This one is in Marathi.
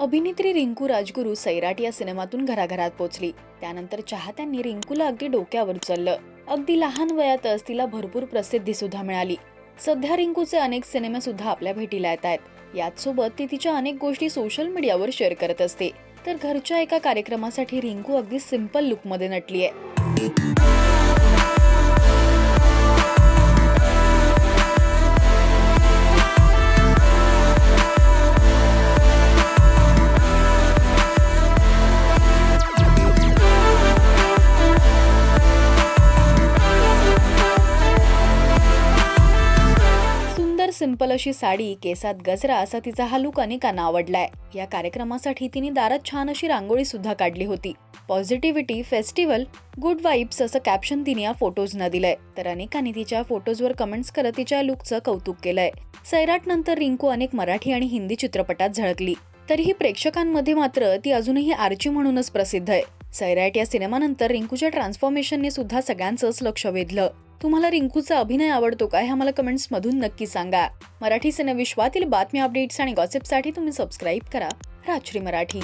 अभिनेत्री रिंकू राजगुरू सैराट या सिनेमातून घराघरात पोहोचली त्यानंतर चाहत्यांनी रिंकूला अगदी डोक्यावर उचललं. अगदी लहान वयातच तिला भरपूर प्रसिद्धी सुद्धा मिळाली. सध्या रिंकूचे अनेक सिनेमे सुद्धा आपल्या भेटीला येत आहेत. याचसोबत ती तिच्या अनेक गोष्टी सोशल मीडियावर शेअर करत असते. तर घरच्या एका कार्यक्रमासाठी रिंकू अगदी सिंपल लुकमध्ये नटली आहे सिंपल अशी साडी केसात गजरा असा तिचा हा लुक अनेकांना आवडलाय. या कार्यक्रमासाठी तिने दारात छान अशी रांगोळी सुद्धा काढली होती. पॉझिटिव्हिटी फेस्टिवल गुड वाईब्स असं कॅप्शन तिने या फोटोजना दिलंय. तर अनेकांनी तिच्या फोटोजवर कमेंट्स करत तिच्या लुकचं कौतुक केलंय. सैराट नंतर रिंकू अनेक मराठी आणि हिंदी चित्रपटात झळकली. तरीही प्रेक्षकांमध्ये मात्र ती अजूनही आर्ची म्हणूनच प्रसिद्ध आहे. सैराट या सिनेमानंतर रिंकूच्या ट्रान्सफॉर्मेशनने सुद्धा सगळ्यांचंच लक्ष वेधलं. तुम्हाला रिंकूचा अभिनय आवडतो का? हे आम्हाला कमेंट्स मधून नक्की सांगा. मराठी सिनेविश्वातील बातम्या अपडेट्स आणि गॉसिपसाठी तुम्ही सबस्क्राईब करा. राजश्री मराठी.